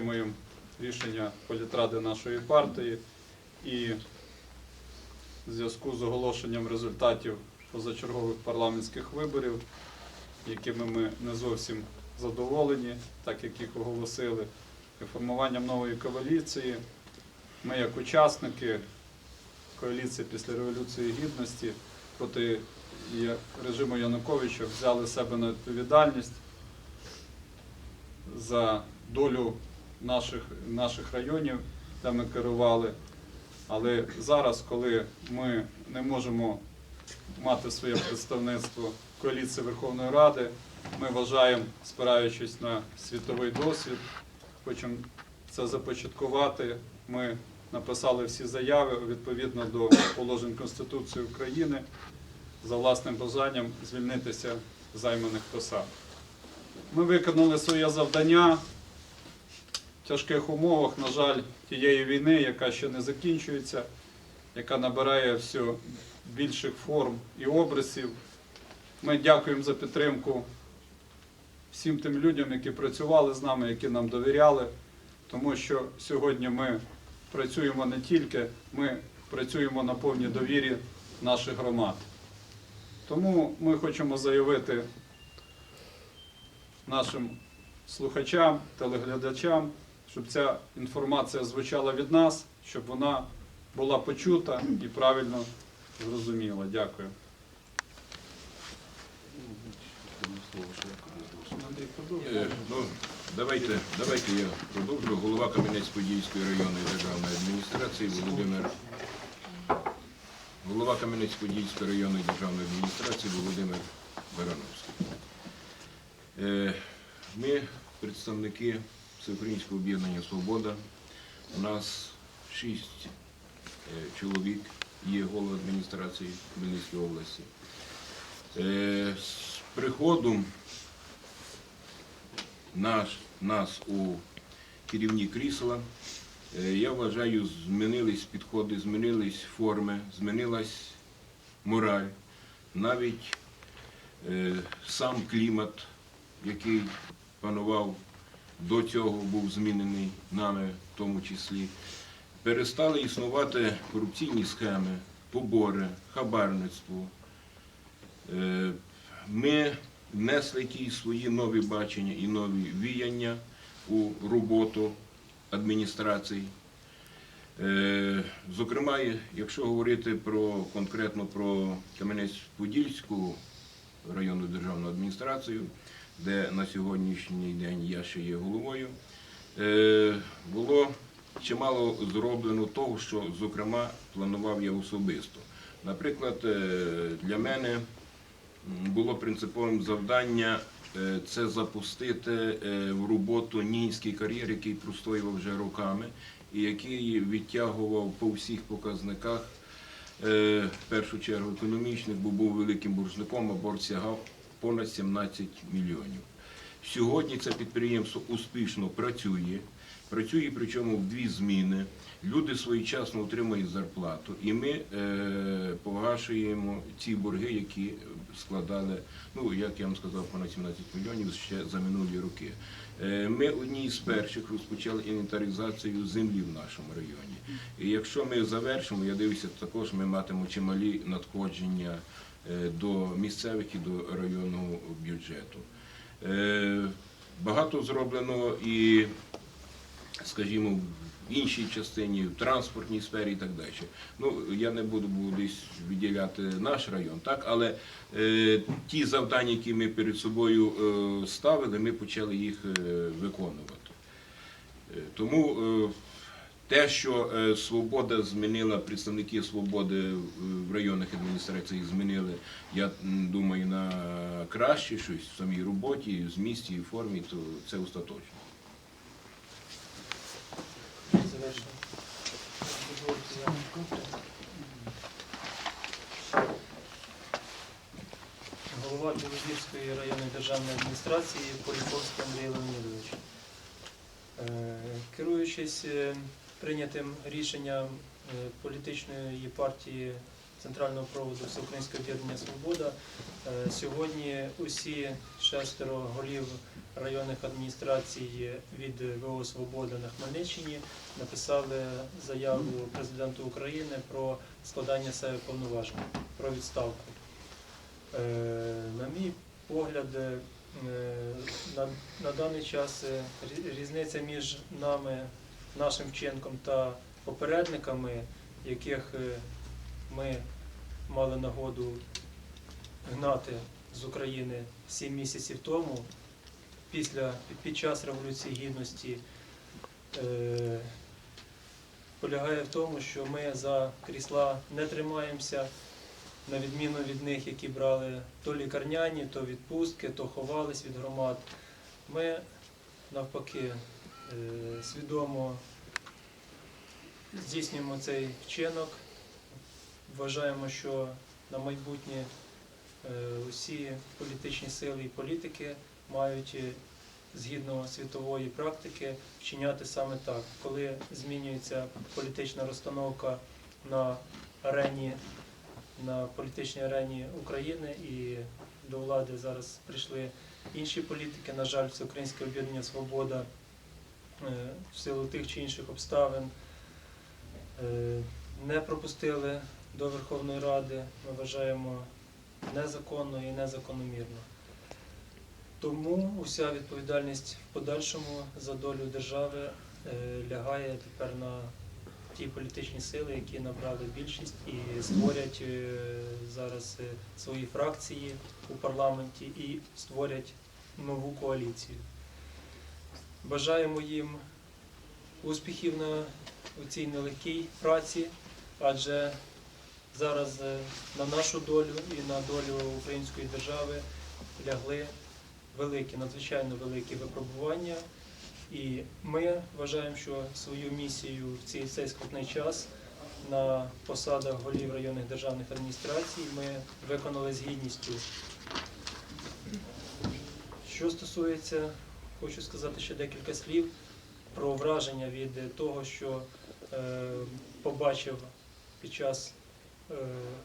підтримуємо рішення політради нашої партії і в зв'язку з оголошенням результатів позачергових парламентських виборів, якими ми не зовсім задоволені, так як їх оголосили, і формуванням нової коаліції. Ми, як учасники коаліції після Революції Гідності проти режиму Януковича взяли себе на відповідальність за долю наших, наших районів, де ми керували. Але зараз, коли ми не можемо мати своє представництво в коаліції Верховної Ради, ми вважаємо, спираючись на світовий досвід, хочемо це започаткувати. Ми написали всі заяви відповідно до положень Конституції України за власним бажанням звільнитися займаних посад. Ми виконали своє завдання тяжких умовах, на жаль, тієї війни, яка ще не закінчується, яка набирає все більших форм і образів. Ми дякуємо за підтримку всім тим людям, які працювали з нами, які нам довіряли, тому що сьогодні ми працюємо не тільки, ми працюємо на повній довірі наших громад. Тому ми хочемо заявити нашим слухачам, телеглядачам, щоб ця інформація звучала від нас, щоб вона була почута і правильно зрозуміла. Дякую. Е, Ну, давайте, давайте я продовжу. Голова Кам'янець-Подільської районної державної адміністрації Володимир. Голова Кам'янець-Подільської районної державної адміністрації Володимир Барановський. Е, Ми представники Всеукраїнського об'єднання Свобода. У нас шість е, чоловік є голова адміністрації Хмельницької області. Е, З приходом наш, нас у керівні крісла. Е, Я вважаю, змінились підходи, змінились форми, змінилась мораль, навіть сам клімат, який панував до цього, був змінений нами в тому числі. Перестали існувати корупційні схеми, побори, хабарництво. Е, Ми внесли ті свої нові бачення і нові віяння у роботу адміністрацій. Е, Зокрема, якщо говорити про конкретно про Кам'янець-Подільську районну державну адміністрацію, де на сьогоднішній день я ще є головою, е, було чимало зроблено того, що, зокрема, планував я особисто. Наприклад, е, для мене було принциповим завдання е, це запустити в роботу Нінський кар'єр, який простоював вже роками, і який відтягував по всіх показниках, в першу чергу економічних, бо був великим боржником, а борг сягав понад 17 мільйонів. Сьогодні це підприємство успішно працює, працює причому в дві зміни. Люди своєчасно отримують зарплату, і ми е, погашуємо ці борги, які складали, ну як я вам сказав, понад 17 мільйонів ще за минулі роки. Е, ми одні з перших розпочали інвентаризацію землі в нашому районі. І якщо ми завершимо, я дивлюся, також ми матимемо чималі надходження до місцевих і до районного бюджету. Е, Багато зроблено і, скажімо, в іншій частині, в транспортній сфері і так далі. Ну, я не буду буду десь виділяти наш район, так, але е, ті завдання, які ми перед собою е, ставили, ми почали їх е, виконувати. Е, тому е, те, що е, свобода змінила, представники свободи в- районних адміністраціях змінили, я думаю, на краще щось в самій роботі, в змісті і формі, то це остаточно. Голова Білогірської районної державної адміністрації Поліковський Андрій Леонідович. Е, Керуючись е, прийнятим рішенням е, політичної партії центрального проводу Всеукраїнського об'єднання Свобода. Е, Сьогодні усі шестеро голів районних адміністрацій від ВО Свобода на Хмельниччині написали заяву президенту України про складання себе повноважень, про відставку. Е, На мій погляд, на, на даний час різниця між нами, нашим вчинком та попередниками, яких е, ми мали нагоду гнати з України сім місяців тому, після під час Революції Гідності, е, полягає в тому, що ми за крісла не тримаємося, на відміну від них, які брали то лікарняні, то відпустки, то ховались від громад. Ми навпаки свідомо здійснюємо цей вчинок. Вважаємо, що на майбутнє е, усі політичні сили і політики мають е, згідно світової практики вчиняти саме так, коли змінюється політична розстановка на арені, на політичній арені України і до влади зараз прийшли інші політики. На жаль, Всеукраїнське об'єднання Свобода е, в силу тих чи інших обставин е, не пропустили до Верховної Ради. Ми вважаємо незаконно і незакономірно. Тому уся відповідальність в подальшому за долю держави е, лягає тепер на ті політичні сили, які набрали більшість і створять е, зараз е, свої фракції у парламенті і створять нову коаліцію. Бажаємо їм успіхів на у цій нелегкій праці, адже зараз е, на нашу долю і на долю української держави лягли великі, надзвичайно великі випробування. І ми вважаємо, що свою місію в цей, цей скрутний час на посадах голів районних державних адміністрацій ми виконали з гідністю. Що стосується, хочу сказати ще декілька слів про враження від того, що е, побачив під час е,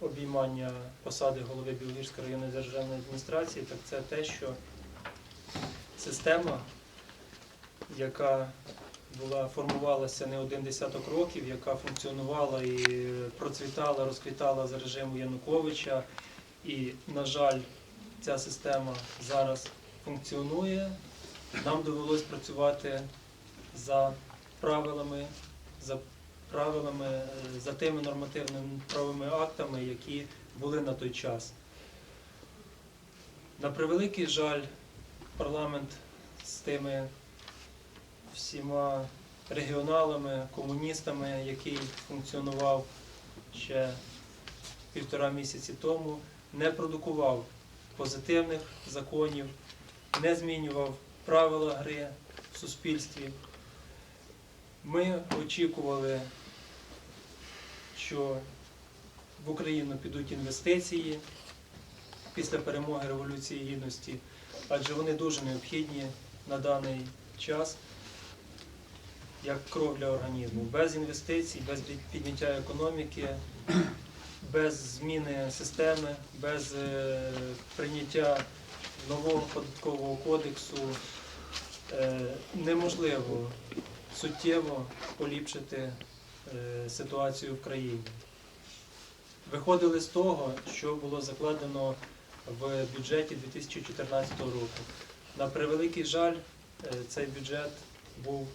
обіймання посади голови Білогірської районної державної адміністрації, так це те, що система, яка була формувалася не один десяток років, яка функціонувала і процвітала, розквітала за режиму Януковича. І, на жаль, ця система зараз функціонує. Нам довелось працювати за правилами, за правилами, за тими нормативними правовими актами, які були на той час. На превеликий жаль, парламент з тими всіма регіоналами, комуністами, який функціонував ще півтора місяці тому, не продукував позитивних законів, не змінював правила гри в суспільстві. Ми очікували, що в Україну підуть інвестиції після перемоги Революції Гідності, адже вони дуже необхідні на даний час як кров для організму. Без інвестицій, без підняття економіки, без зміни системи, без е, прийняття нового податкового кодексу е, неможливо суттєво поліпшити е, ситуацію в країні. Виходили з того, що було закладено в бюджеті 2014 року. На превеликий жаль, е, цей бюджет був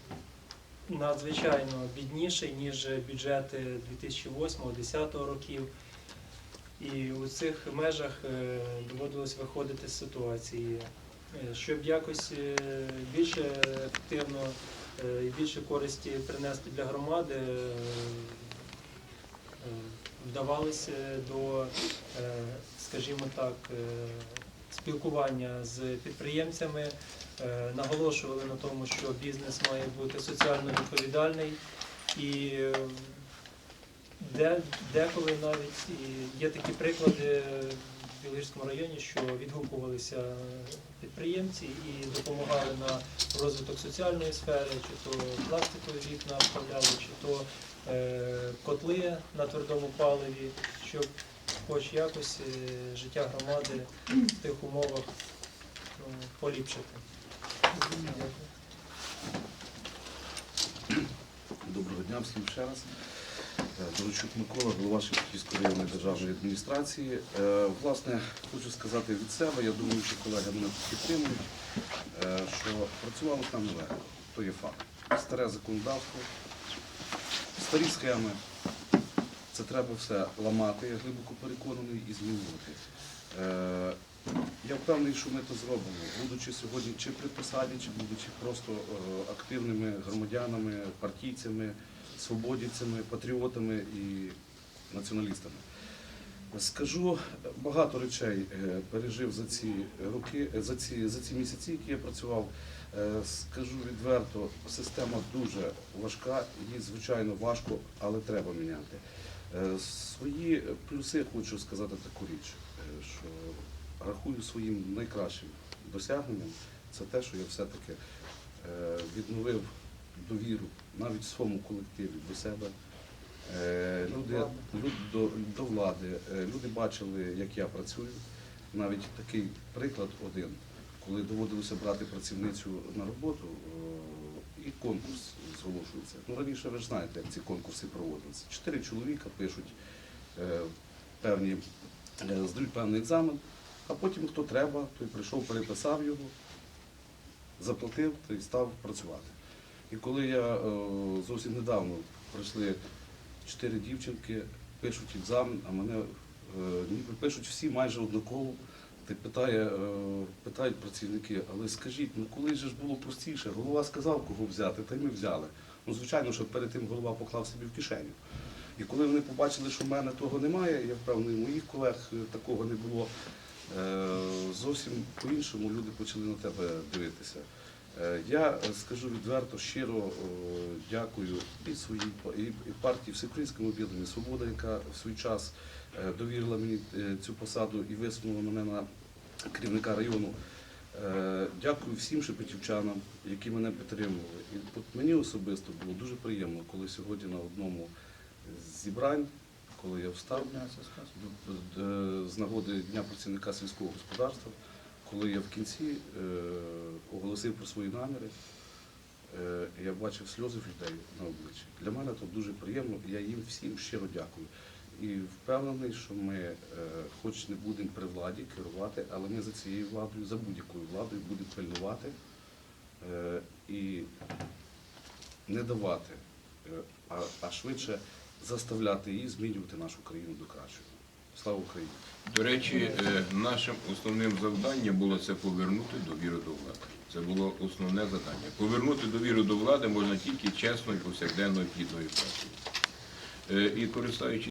надзвичайно бідніший, ніж бюджети 2008-2010 років. І у цих межах е, доводилось виходити з ситуації, Е, щоб якось е, більше ефективно і більше користі принести для громади. Вдавалися до, скажімо так, спілкування з підприємцями, наголошували на тому, що бізнес має бути соціально відповідальний і де, деколи навіть і є такі приклади в Білгірському районі, що відгукувалися підприємці і допомагали на розвиток соціальної сфери, чи то пластикові вікна вставляли, чи то е, котли на твердому паливі, щоб хоч якось е, життя громади в тих умовах ну, поліпшити. Доброго дня всім ще раз. Е, Дорочук Микола, голова Шевченківської районної державної адміністрації. Е, Власне, хочу сказати від себе, я думаю, що колеги мене підтримують, е, що працювали там нелегко, то є факт. Старе законодавство, старі схеми. Це треба все ламати, я глибоко переконаний, і змінювати. Я впевнений, що ми це зробимо, будучи сьогодні чи при посаді, чи будучи просто активними громадянами, партійцями, свободівцями, патріотами і націоналістами. Скажу, багато речей е, пережив за ці роки, е, за ці, за ці місяці, які я працював. Е, Скажу відверто, система дуже важка, її звичайно важко, але треба міняти. Свої плюси хочу сказати таку річ, що рахую своїм найкращим досягненням це те, що я все-таки відновив довіру навіть в своєму колективі до себе. Е, Люди до, до влади, е, люди бачили, як я працюю. Навіть такий приклад один, коли доводилося брати працівницю на роботу, е, і конкурс зголошується. Ну раніше ви ж знаєте, як ці конкурси проводилися. Чотири чоловіка пишуть певні, здають певний екзамен, а потім хто треба, той прийшов, переписав його, заплатив й став працювати. І коли я е, зовсім недавно прийшли чотири дівчинки, пишуть екзамен, а мене е, ніби пишуть всі майже однаково. Ти питає, е, питають працівники, але скажіть, ну коли ж було простіше, голова сказав, кого взяти, та й ми взяли. Ну, звичайно, що перед тим голова поклав собі в кишеню. І коли вони побачили, що в мене того немає, я впевнений, моїх колег такого не було. Зовсім по-іншому люди почали на тебе дивитися. Е, Я скажу відверто, щиро е, дякую і своїй і партії Всеукраїнському об'єднанню Свобода, яка в свій час е, довірила мені цю посаду і висунула мене на керівника району. Дякую всім шепетівчанам, які мене підтримували. І мені особисто було дуже приємно, коли сьогодні на одному з зібрань, коли я встав з нагоди Дня працівника сільського господарства, коли я в кінці е, оголосив про свої наміри, е, я бачив сльози людей на обличчі. Для мене це дуже приємно, і я їм всім щиро дякую. І впевнений, що ми, е, хоч не будемо при владі керувати, але ми за цією владою, за будь-якою владою будемо пильнувати і не давати, а швидше заставляти її змінювати нашу країну до кращого. Слава Україні! До речі, е, нашим основним завданням було це повернути довіру до влади. Це було основне завдання. Повернути довіру до влади можна тільки чесною, повсякденною плідною працею. Е, І користуючись